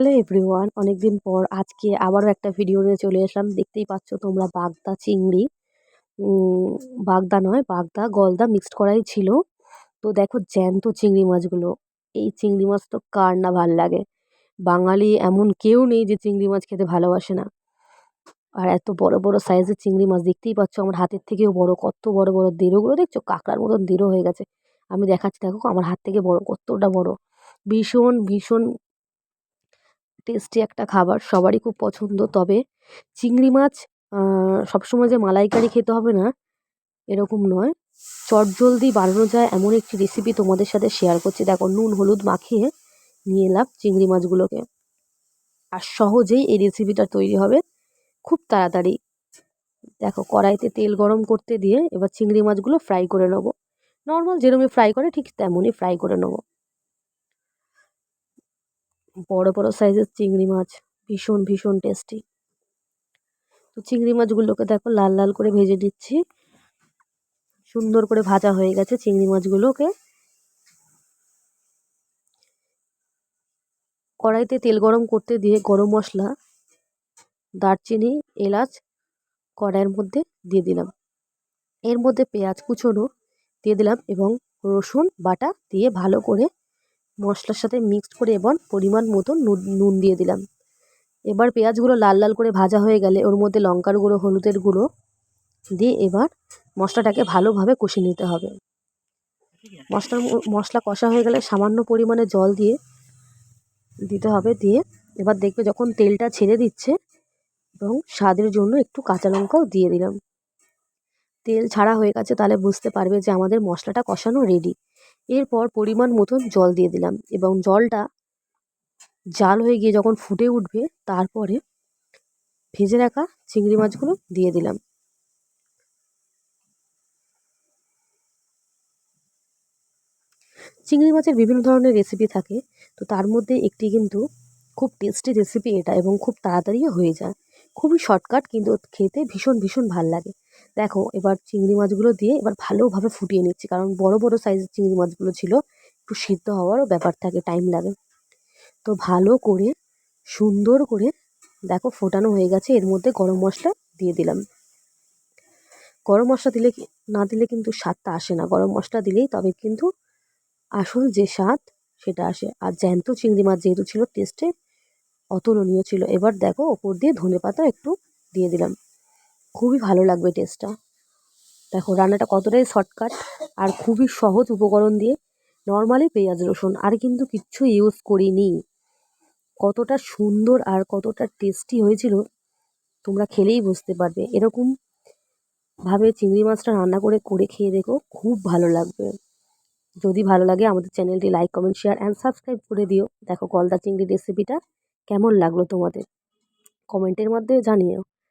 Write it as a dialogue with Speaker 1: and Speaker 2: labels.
Speaker 1: Hello everyone অনেকদিন পর আজকে আবারও একটা ভিডিও নিয়ে চলে এসলাম। দেখতেই পাচ্ছ তোমরা বাগদা চিংড়ি। বাগদা নয়, বাগদা গলদা মিক্সড করাই ছিল। তো দেখো জ্যান্ত চিংড়ি মাছগুলো। এই চিংড়ি মাছ তো কার না ভালো লাগে। বাঙালি এমন কেউ নেই যে চিংড়ি মাছ খেতে ভালোবাসে না। আর এত বড় বড় সাইজের চিংড়ি মাছ দেখতেই পাচ্ছ আমার হাতের থেকেও বড়, কত বড় বড় দেরোগুলো দেখছ? কাঁকড়ার মতন দেরো হয়ে গেছে। আমি দেখাচ্ছি, দেখো আমার হাত থেকে বড়, কতটা বড়। ভীষণ ভীষণ টেস্টি একটা খাবার, সবারই খুব পছন্দ। তবে চিংড়ি মাছ সবসময় যে মালাইকারি খেতে হবে না, এরকম নয়। চটজলদি বানানো যায় এমন একটি রেসিপি তোমাদের সাথে শেয়ার করছি। দেখো, নুন, হলুদ মাখিয়ে নিয়ে এলাম চিংড়ি মাছগুলোকে। আর সহজেই এই রেসিপিটা তৈরি হবে। খুব তাড়াতাড়ি। দেখো, কড়াইতে তেল গরম করতে দিয়ে এবার চিংড়ি মাছগুলো ফ্রাই করে নেব। নর্মাল যেরকমই ফ্রাই করে ঠিক তেমনই ফ্রাই করে নেব। বড় বড় সাইজের চিংড়ি মাছ। ভীষণ ভীষণ টেস্টি তো চিংড়ি মাছগুলোকে দেখো লাল লাল করে ভেজে দিচ্ছি সুন্দর করে ভাজা হয়ে গেছে চিংড়ি মাছগুলোকে। কড়াইতে তেল গরম করতে দিয়ে গরম মশলা, দারচিনি, এলাচ কড়াইয়ের মধ্যে দিয়ে দিলাম। এর মধ্যে পেঁয়াজ কুচোনো দিয়ে দিলাম এবং রসুন বাটা দিয়ে ভালো করে মশলার সাথে মিক্সড করে এবার পরিমাণ মতো নুন দিয়ে দিলাম। এবার পেঁয়াজগুলো লাল লাল করে ভাজা হয়ে গেলে ওর মধ্যে লঙ্কার গুঁড়ো, হলুদের গুঁড়ো দিয়ে এবার মশলাটাকে ভালোভাবে কষে নিতে হবে। মশলার মশলা কষা হয়ে গেলে সামান্য পরিমাণে জল দিয়ে দিতে হবে। দিয়ে এবার দেখবে যখন তেলটা ছেড়ে দিচ্ছে এবং স্বাদের জন্য একটু কাঁচা লঙ্কাও দিয়ে দিলাম। তেল ছাড়া হয়ে গেছে তাহলে বুঝতে পারবে যে আমাদের মশলাটা কষানো রেডি এরপর পরিমাণ মতন জল দিয়ে দিলাম এবং জলটা জাল হয়ে গিয়ে যখন ফুটে উঠবে, তারপরে ভেজে রাখা চিংড়ি মাছগুলো দিয়ে দিলাম। চিংড়ি মাছের বিভিন্ন ধরনের রেসিপি থাকে, তো তার মধ্যে একটি কিন্তু খুব টেস্টি রেসিপি এটা এবং খুব তাড়াতাড়িও হয়ে যায়। খুবই শর্টকাট কিন্তু খেতে ভীষণ ভীষণ ভালো লাগে। দেখো, এবার চিংড়ি মাছগুলো দিয়ে এবার ভালোভাবে ফুটিয়ে নিচ্ছি। কারণ বড় বড় সাইজের চিংড়ি মাছগুলো ছিল, একটু সিদ্ধ হওয়ারও ব্যাপার থাকে টাইম লাগে। তো ভালো করে, সুন্দর করে দেখো ফোটানো হয়ে গেছে। এর মধ্যে গরম মশলা দিয়ে দিলাম। গরম মশলা দিলে না দিলে কিন্তু স্বাদটা আসে না। গরম মশলা দিলেই তবে কিন্তু আসল যে স্বাদ, সেটা আসে। আর জ্যান্ত চিংড়ি মাছ যেহেতু ছিল টেস্টে অতুলনীয় ছিল। এবার দেখো, ওপর দিয়ে ধনে পাতা একটু দিয়ে দিলাম। খুবই ভালো লাগবে টেস্টটা দেখো, রান্নাটা কতটাই শর্টকাট আর খুবই সহজ উপকরণ দিয়ে। নর্মালি পেঁয়াজ, রসুন আর কিন্তু কিচ্ছু ইউজ করিনি। কতটা সুন্দর আর কতটা টেস্টি হয়েছিল, তোমরা খেলেই বুঝতে পারবে। এরকম ভাবে চিংড়ি মাছটা রান্না করে করে খেয়ে দেখো, খুব ভালো লাগবে। যদি ভালো লাগে আমাদের চ্যানেলটি like comment share and subscribe করে দিও। দেখো গলদা চিংড়ি রেসিপিটা কেমন লাগল তোমাদের? কমেন্টের মধ্যে জানিও।